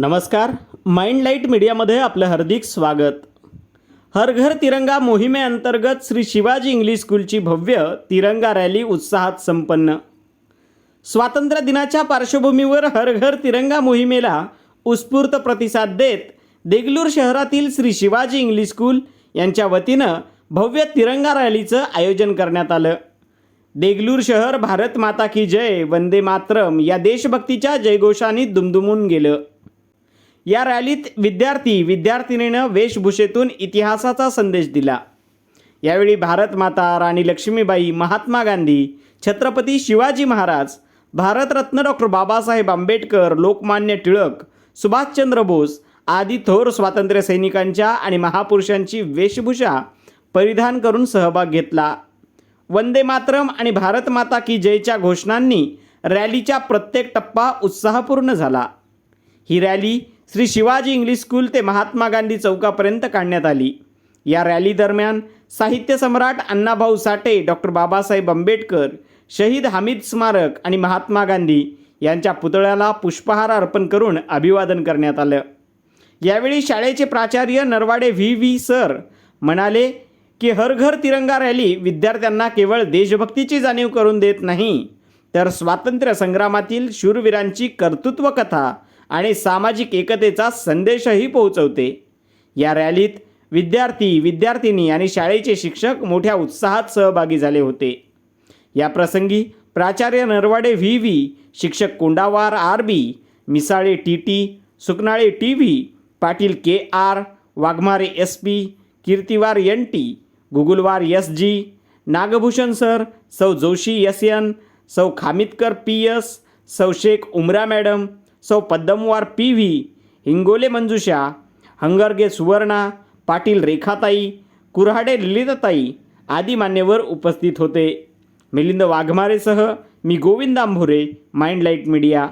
नमस्कार. Mind light मीडियामध्ये आपलं हार्दिक स्वागत. हर घर तिरंगा मोहिमेअंतर्गत श्री शिवाजी इंग्लिश स्कूलची भव्य तिरंगा रॅली उत्साहात संपन्न. स्वातंत्र्य दिनाच्या पार्श्वभूमीवर हर घर तिरंगा मोहिमेला उत्स्फूर्त प्रतिसाद देत देगलूर शहरातील श्री शिवाजी इंग्लिश स्कूल यांच्या वतीनं भव्य तिरंगा रॅलीचं आयोजन करण्यात आलं. देगलूर शहर भारत माता की जय वंदे मातरम या देशभक्तीच्या जयघोषांनी दुमदुमून गेलं. या रॅलीत विद्यार्थी विद्यार्थिनीनं वेशभूषेतून इतिहासाचा संदेश दिला. यावेळी भारत माता राणी लक्ष्मीबाई महात्मा गांधी छत्रपती शिवाजी महाराज भारतरत्न डॉक्टर बाबासाहेब आंबेडकर लोकमान्य टिळक सुभाषचंद्र बोस आदी थोर स्वातंत्र्य सैनिकांच्या आणि महापुरुषांची वेशभूषा परिधान करून सहभाग घेतला. वंदे मातरम आणि भारत माता की जयच्या घोषणांनी रॅलीचा प्रत्येक टप्पा उत्साहपूर्ण झाला. ही rally Shri Shivaji English school ते महात्मा गांधी चौकापर्यंत काढण्यात आली. या रॅली दरम्यान साहित्य सम्राट अण्णाभाऊ साठे डॉक्टर बाबासाहेब आंबेडकर शहीद हामिद स्मारक आणि महात्मा गांधी यांच्या पुतळ्याला पुष्पहार अर्पण करून अभिवादन करण्यात आलं. यावेळी शाळेचे प्राचार्य नरवाडे व्ही. व्ही. सर म्हणाले की हर घर तिरंगा रॅली विद्यार्थ्यांना केवळ देशभक्तीची जाणीव करून देत नाही तर स्वातंत्र्य संग्रामातील शूरवीरांची कर्तृत्व कथा आणि सामाजिक एकतेचा संदेशही पोहोचवते. या रॅलीत विद्यार्थी विद्यार्थिनी आणि शाळेचे शिक्षक मोठ्या उत्साहात सहभागी झाले होते. या प्रसंगी प्राचार्य नरवाडे व्ही व्ही शिक्षक Kondawar R B Misale T T Suknale T V Patil K R Waghmare S P Kirtiwar N T Gugulwar S G Nagbhushan sir सौ जोशी एस एन सौ खामितकर पी एस सौ शेख उमरा मॅडम सौ पद्मवार पी व्ही हिंगोले मंजुषा हंगरगे सुवर्णा पाटील रेखाताई कुऱ्हाडे ललितताई आदी मान्यवर उपस्थित होते. मिलिंद वाघमारेसह मी Govind Ambhore mind light media.